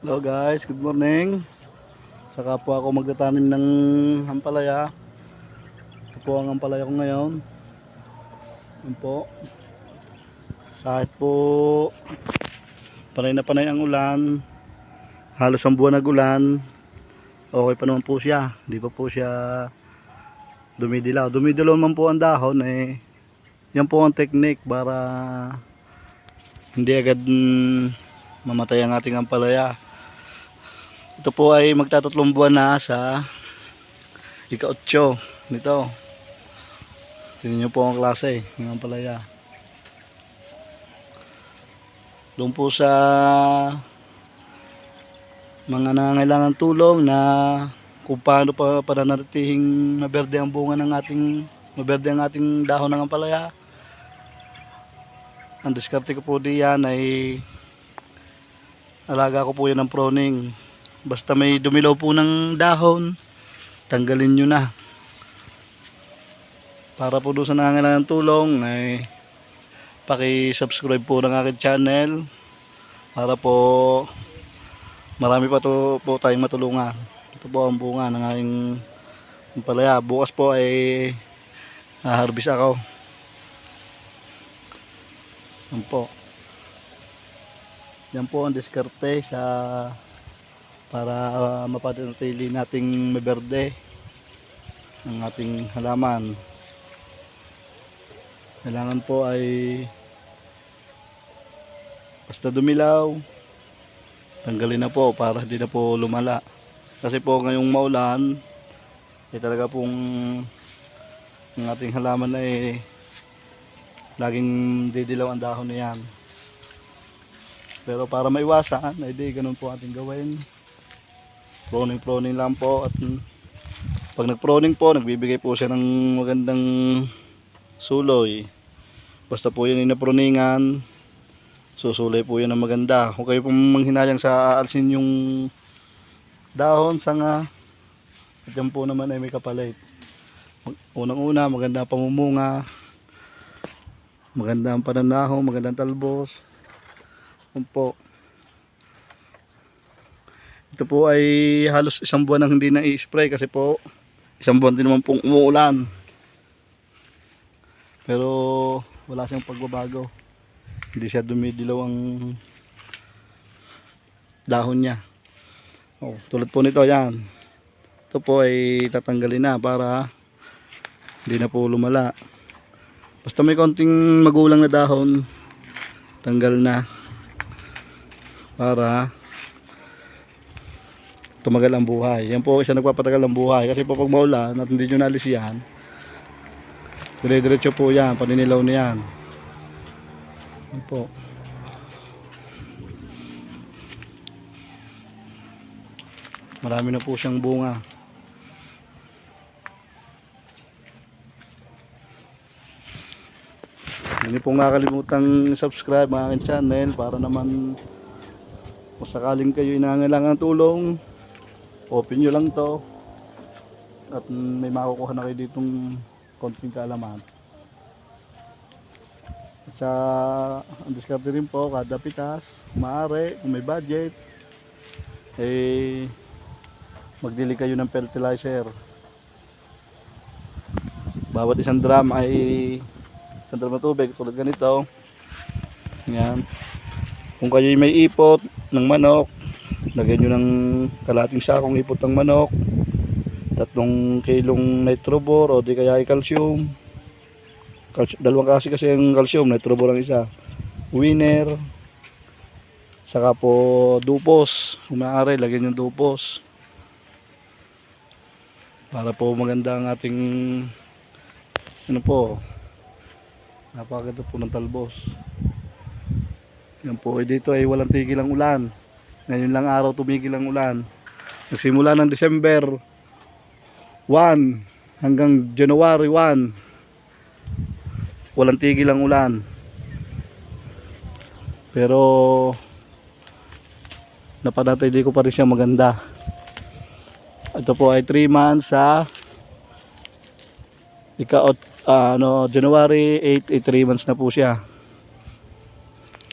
Hello guys, good morning. Saka po ako magtatanim ng ampalaya. Ito po ang ampalaya ko ngayon. Yan po. Kahit po panay na panay ang ulan, halos ang buwan nag-ulan, okay pa naman po siya. Hindi pa po siya dumidilaw. Dumidilaw man po ang dahon eh. Yan po ang technique para hindi agad mm, mamatay ang ating ampalaya. Ito po ay magtatatlong buwan na sa ika-otso nito. Tingnan nyo po ang klase ng ampalaya. Doon po sa mga nangangailangan tulong na kung paano pa pananatihing maberde ang bunga ng ating maberde ang ating dahon ng ampalaya. Ang diskarte ko po diyan ay alaga ko po yan ng proning. Basta may dumilaw po ng dahon, tanggalin nyo na. Para po doon sa nangangailangan ng tulong, ay paki-subscribe po ng aking channel para po marami pa to po tayong matulungan. Ito po ang bunga ng aking palaya. Bukas po ay naharbis ako. Yan po. Yan po ang diskarte sa para uh, mapatinatili nating maberde ang ating halaman. Kailangan po ay basta dumilaw, tanggalin na po para hindi na po lumala. Kasi po ngayong maulan, eh talaga pong ang ating halaman ay laging didilaw ang dahon na. Pero para maiwasan, ay di ganun po ating gawin. Proning proning lang po at pag nag-proning po, nagbibigay po siya ng magandang suloy. Basta po yun inaproningan, susulay po yun ng maganda. Kung kayo pong manghinayang sa aalsin yung dahon, sanga, at yan po naman ay may kapalit. Mag- Unang-una, maganda pamumunga, maganda ang pananaho, magandang talbos. Yan po. Ito po ay halos isang buwan nang hindi na i-spray kasi po isang buwan din naman pong umuulan. Pero wala siyang pagbabago. Hindi siya dumidilaw ang dahon niya. Oh, tulad po nito yan. Ito po ay tatanggalin na para hindi na po lumala. Basta may konting magulang na dahon, tanggal na para tumagal ang buhay. Yan po isa nagpapatagal ang buhay. Kasi po pag maulan at hindi nyo naalis yan, dire-diretso po yan, paninilaw na yan. Yan po. Marami na po siyang bunga. Hindi po nakakalimutan subscribe ang aking channel para naman kung sakaling kayo inangailangan ng tulong, open nyo lang to at may makukuha na kayo ditong konting kaalaman. At sa ang diskarte rin po, kada pitas, maaari, kung may budget, eh, magdili kayo ng fertilizer. Bawat isang drum ay isang drum na tubig, tulad ganito. Yan. Kung kayo may ipot ng manok, lagyan nyo ng kalating sakong ipot ng manok, tatlong kilong nitrobor o di kaya ay calcium. Calci- dalawang kasi kasi ang calcium, nitrobor ang isa. Winner, saka po dupos. Kung maaari, lagyan yung dupos. Para po maganda ang ating ano po, napakaganda po ng talbos. Yan po, eh, dito ay walang tigil ang ulan. Ngayon lang araw tumigil ang ulan. Nagsimula ng December 1 hanggang January 1. Walang tigil ang ulan. Pero napanatili ko pa rin siya maganda. Ito po ay 3 months sa ika ah, ano, January 8, eh, 3 months na po siya.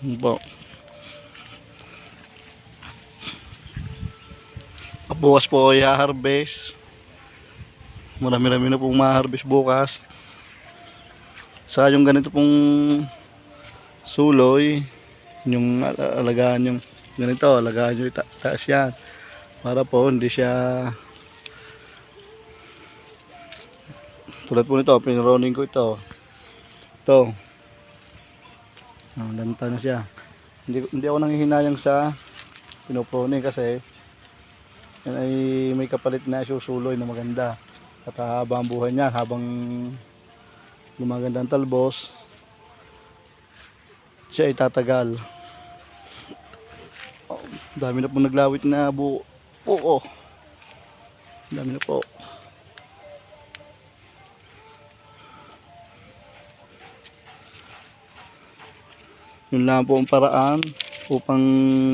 Yun po. Bukas po ay harvest. Marami-rami na pong ma-harvest bukas. Sa yung ganito pong suloy, yung al- alagaan yung ganito, alagaan yung ita- taas yan. Para po hindi siya tulad po nito, pinroning ko ito. Ito. Oh, lanta na siya. Hindi, hindi ako nanghihinayang sa pinoproning kasi yan ay may kapalit na susuloy na maganda. At haba ang buhay niya habang lumaganda ang talbos, siya ay tatagal. Oh, dami na po naglawit na buo. Oo. Dami na po. Yun lang po ang paraan upang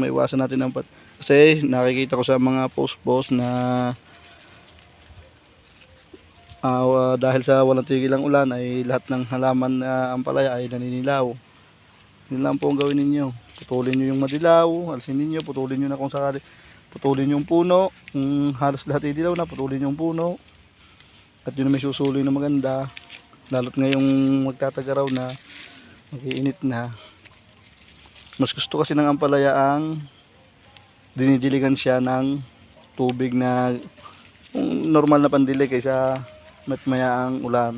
maiwasan natin ang pat kasi nakikita ko sa mga post-post na wa- dahil sa walang tigil ang ulan ay lahat ng halaman na ampalaya ay naninilaw. Yun lang po ang gawin ninyo. Putulin nyo yung madilaw, alisin ninyo, putulin nyo na kung sakali. Putulin yung puno, kung halos lahat ay dilaw na, putulin yung puno. At yun na may susuloy na maganda. Lalo't ngayong magtatagaraw na, mag-iinit na. Mas gusto kasi ng ampalaya ang dinidiligan siya ng tubig na normal na pandilig kaysa matmaya ang ulan.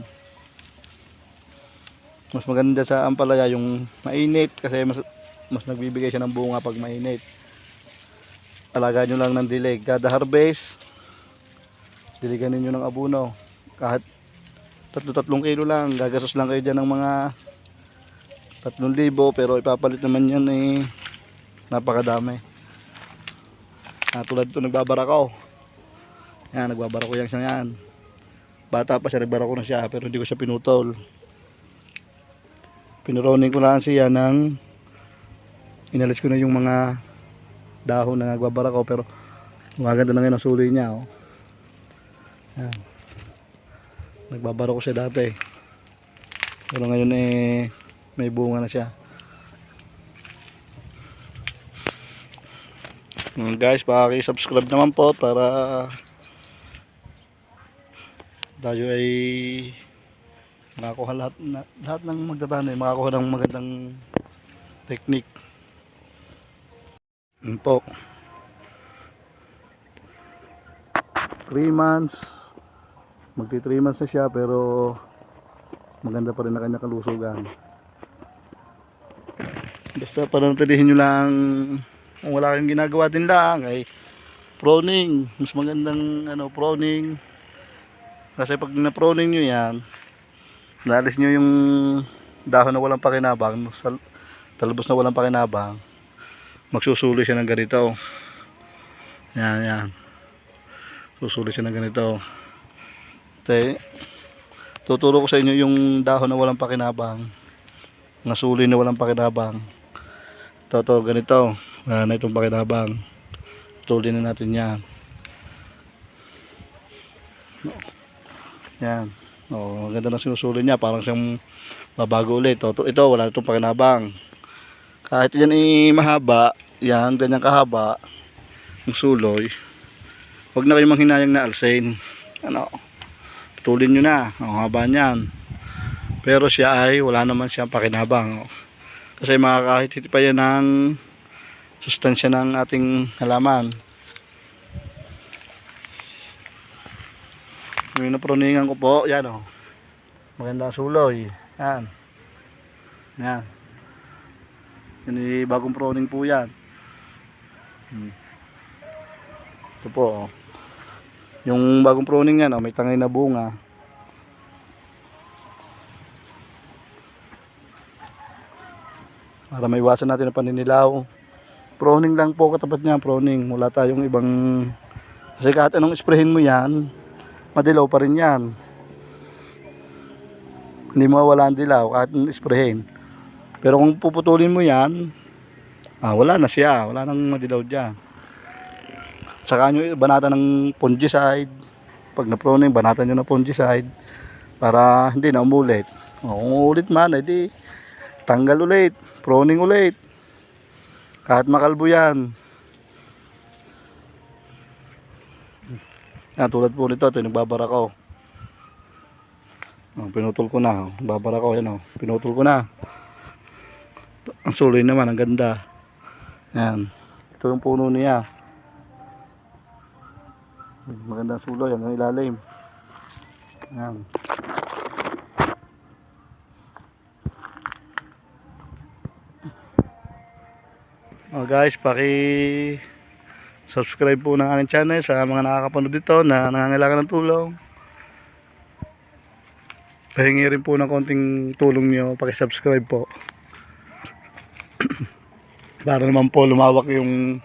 Mas maganda sa ampalaya yung mainit kasi mas, mas nagbibigay siya ng bunga pag mainit. Alagaan nyo lang ng dilig. Kada harvest, diligan ninyo ng abuno. Kahit tatlo-tatlong kilo lang, gagasos lang kayo dyan ng mga 3,000 pero ipapalit naman yan eh napakadami. Ah, tulad ito nagbabara ko. Yan, nagbabara ko yan siya yan. Bata pa siya, nagbara ko na siya pero hindi ko siya pinutol. Pinuroning ko lang siya ng inalis ko na yung mga dahon na nagbabara ko pero maganda na ngayon ang suloy niya. Oh. Yan. Nagbabara ko siya dati. Pero ngayon eh may bunga na siya. Mm, guys, paki-subscribe naman po para tayo ay makakuha lahat, na, lahat ng magtatanim, makakuha ng magandang technique. Yun po. 3 months. Magti 3 months na siya pero maganda pa rin na kanya kalusugan. Basta panatilihin nyo lang kung wala kayong ginagawa din lang ay proning. Mas magandang ano, proning. Kasi pag na-proning nyo yan, nalis nyo yung dahon na walang pakinabang, talbos na walang pakinabang, magsusuloy siya ng ganito. Yan, yan. Susuloy siya ng ganito. Te, tuturo ko sa inyo yung dahon na walang pakinabang. Nasuloy na walang pakinabang. Ito, to, ganito. Wala na itong pakinabang. Tuloy na natin yan. Yan. O, maganda na sinusuloy niya. Parang siyang babago ulit. Ito, ito wala na itong pakinabang. Kahit yan ay mahaba, yan, ganyan kahaba, ang suloy, huwag na kayong manghinayang na alsain. Ano, tulin nyo na, ang haba niyan. Pero siya ay, wala naman siyang pakinabang. Kasi makakahit pa yan ng sustansya ng ating halaman. Yung naproningan ko po, yan o. Maganda ang suloy. Yan. Yan. Yan bagong proning po yan. Hmm. Ito po. oh. Yung bagong proning yan, oh, may tangay na bunga. Para maiwasan natin ang paninilaw. Proning lang po katapat niya, proning. Wala tayong ibang... Kasi kahit anong sprayhin mo yan, madilaw pa rin yan. Hindi mo wala ang dilaw kahit anong sprayhin. Pero kung puputulin mo yan, ah, wala na siya. Wala nang madilaw dyan. Saka nyo banatan ng fungicide. Pag na-proning, banatan nyo ng fungicide para hindi na umulit. O, kung umulit man, edi tanggal ulit. Proning ulit. Kahit makalbo yan. Yan, tulad po nito, ito nagbabara ko. Oh, pinutol ko na. oh. Babara ko, yan oh. Pinutol ko na. Ang suloy naman, ang ganda. Yan. Ito yung puno niya. Magandang suloy, hanggang ilalim. Yan. Oh guys, paki subscribe po ng aking channel sa mga nakakapanood dito na nangangailangan ng tulong. Pahingi rin po ng konting tulong nyo, paki-subscribe po. Para naman po lumawak yung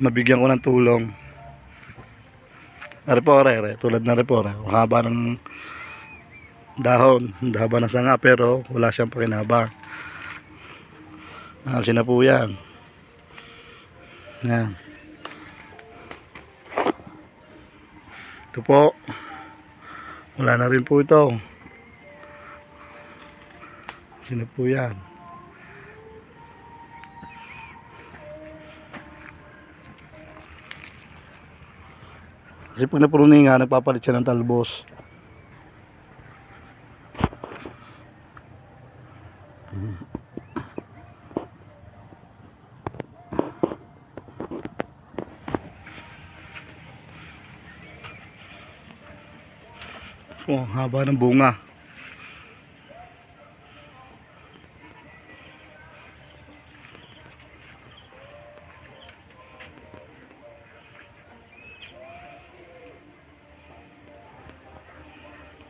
mabigyan ko ng tulong. Are po, are, are, tulad are. Ang haba ng dahon, haba ng sanga pero wala siyang pakinabang. Alisin na po yan. Yan. Ito po. Wala na rin po ito. Alisin na po yan. Kasi pag napuno nga, nagpapalit siya ng talbos. Oh, haba ng bunga.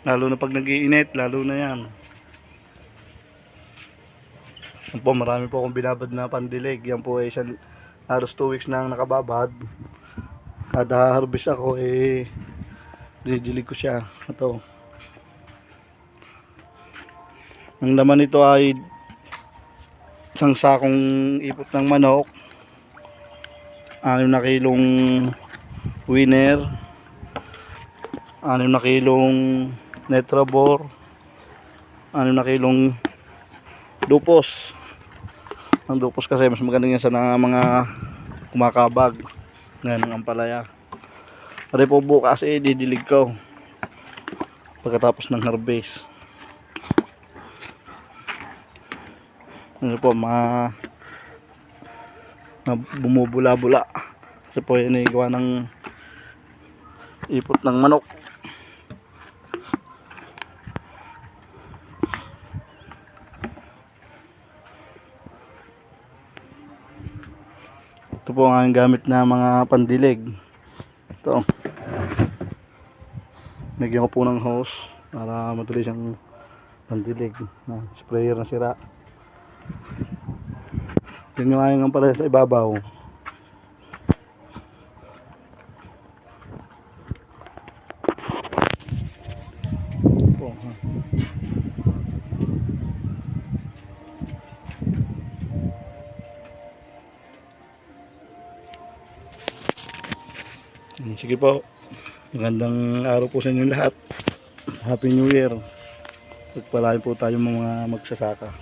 Lalo na pag nag-iinit, lalo na yan. Yan po, marami po akong binabad na pandilig. Yan po ay isang halos 2 weeks na nakababad. Kada harvest ako eh dinidilig ko siya. Ito. Ang laman nito ay isang sakong ipot ng manok. 6 na kilong winner. 6 na kilong netrabor. 6 na kilong lupos. Ang lupos kasi mas maganda yan sa mga kumakabag. Ngayon ang ampalaya. Pare po bukas eh, didilig ko. Pagkatapos ng harvest. Ano po, mga na bumubula-bula. Kasi po yan ay gawa ng ipot ng manok. Ito po ang gamit na mga pandilig. Ito. Nagyan ko po ng hose para madali siyang pandilig. Na, sprayer na sira. Yun yung ayong pala sa ibabaw. Po, ha. Mm, Sige po. Magandang araw po sa inyo lahat. Happy New Year. Pagpalain po tayo mga magsasaka.